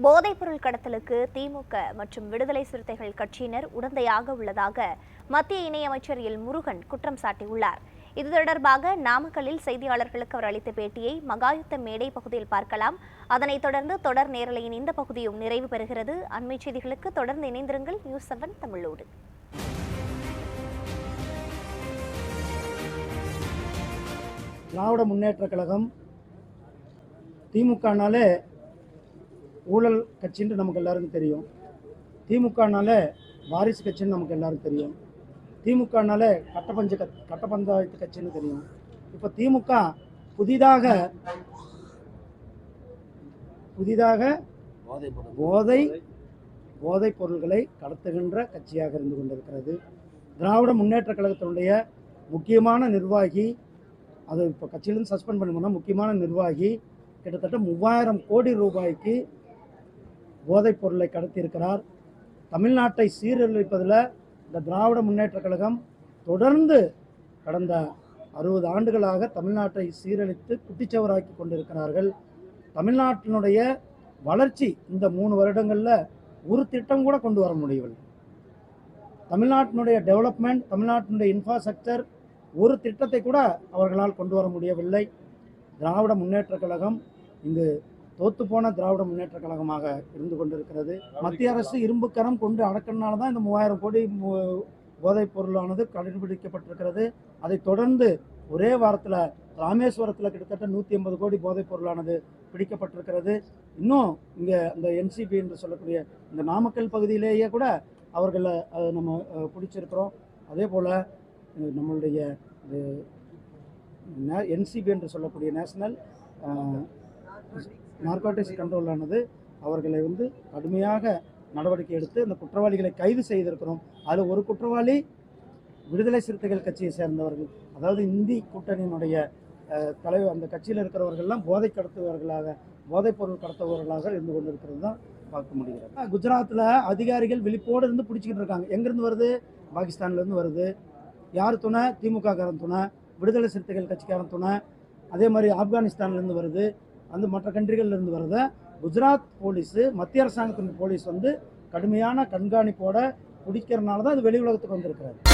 போதைப்பொருள் கடத்தலுக்கு திமுக மற்றும் விடுதலை சிறுத்தைகள் கட்சியினர் உடந்தையாக உள்ளதாக மத்திய இணையமைச்சர் எல் முருகன் குற்றம் சாட்டியுள்ளார். இது தொடர்பாக நாமக்கல்லில் செய்தியாளர்களுக்கு அவர் அளித்த பேட்டியை மகாயுத்த மேடை பகுதியில் பார்க்கலாம். அதனைத் தொடர்ந்து தொடர் நேரலையின் இந்த பகுதியும் நிறைவு பெறுகிறது. அண்மை செய்திகளுக்கு தொடர்ந்து இணைந்திருங்கள். நியூஸ் செவன் தமிழோடு. திராவிட முன்னேற்ற கழகம் திமுகனாலே ஊழல் கட்சின்னு நமக்கு எல்லாருக்கும் தெரியும். திமுகனாலே வாரிசு கட்சின்னு நமக்கு எல்லாருக்கும் தெரியும். திமுகனால கட்டப்பஞ்ச கட் கட்டப்பஞ்சாயத்து கட்சின்னு தெரியும். இப்போ திமுக புதிதாக புதிதாக போதை போதைப் பொருள்களை கடத்துகின்ற கட்சியாக இருந்து கொண்டிருக்கிறது. திராவிட முன்னேற்ற கழகத்தினுடைய முக்கியமான நிர்வாகி அது இப்போ கட்சியிலேருந்து சஸ்பெண்ட் பண்ணணும்னா முக்கியமான நிர்வாகி கிட்டத்தட்ட மூவாயிரம் கோடி ரூபாய்க்கு போதைப் பொருளை கடத்தியிருக்கிறார். தமிழ்நாட்டை சீரழிப்பதில் இந்த திராவிட முன்னேற்ற கழகம் தொடர்ந்து கடந்த அறுபது ஆண்டுகளாக தமிழ்நாட்டை சீரழித்து குட்டிச்சவராக்கி கொண்டிருக்கிறார்கள். தமிழ்நாட்டினுடைய வளர்ச்சி இந்த மூணு வருடங்களில் ஒரு திட்டம் கூட கொண்டு வர முடியவில்லை. தமிழ்நாட்டினுடைய டெவலப்மெண்ட் தமிழ்நாட்டினுடைய இன்ஃப்ராஸ்ட்ரக்சர் ஒரு திட்டத்தை கூட அவர்களால் கொண்டு வர முடியவில்லை. திராவிட முன்னேற்ற கழகம் இங்கு தோத்துப்போன திராவிட முன்னேற்ற கழகமாக இருந்து கொண்டிருக்கிறது. மத்திய அரசு இரும்பு கரம் கொண்டு அடக்கினால தான் இந்த மூவாயிரம் கோடி போதைப் பொருளானது கண்டுபிடிக்கப்பட்டிருக்கிறது அதை தொடர்ந்து ஒரே வாரத்தில் ராமேஸ்வரத்தில் கிட்டத்தட்ட நூற்றி ஐம்பது கோடி போதைப் பொருளானது பிடிக்கப்பட்டிருக்கிறது. இன்னும் இங்கே அந்த என்சிபி என்று சொல்லக்கூடிய இந்த நாமக்கல் பகுதியிலேயே கூட அவர்களை நம்ம பிடிச்சிருக்கிறோம். அதே போல் நம்மளுடைய என்சிபி என்று சொல்லக்கூடிய நேஷனல் நார்கோட்டிக்ஸ் கண்ட்ரோலானது. அவர்களை வந்து கடுமையாக நடவடிக்கை எடுத்து அந்த குற்றவாளிகளை கைது செய்திருக்கிறோம். அதில் ஒரு குற்றவாளி விடுதலை சிறுத்தைகள் கட்சியை சேர்ந்தவர்கள். அதாவது இந்தி கூட்டணியினுடைய தலைவர் அந்த கட்சியில் இருக்கிறவர்கள்லாம் போதை கடத்துபவர்களாக போதைப் பொருள் கடத்துபவர்களாக இருந்து கொண்டிருக்கிறது தான் பார்க்க முடிகிறது. குஜராத்தில் அதிகாரிகள் விழிப்போடு இருந்து பிடிச்சிக்கிட்டு இருக்காங்க. எங்கேருந்து வருது? பாகிஸ்தான்லேருந்து வருது. யார் துணை? திமுக காரன் துணை. விடுதலை சிறுத்தைகள் கட்சிக்காரன் துணை. அதே மாதிரி ஆப்கானிஸ்தான்லேருந்து வருது. அந்த மற்ற கண்ட்ரிகள்ல இருந்து வரத குஜராத் போலீஸு மத்திய அரசாங்கத்தின் போலீஸ் வந்து கடுமையான கண்காணிப்போட பிடிக்கிறனால தான் அது வெளி உலகத்துக்கு வந்திருக்கிறாரு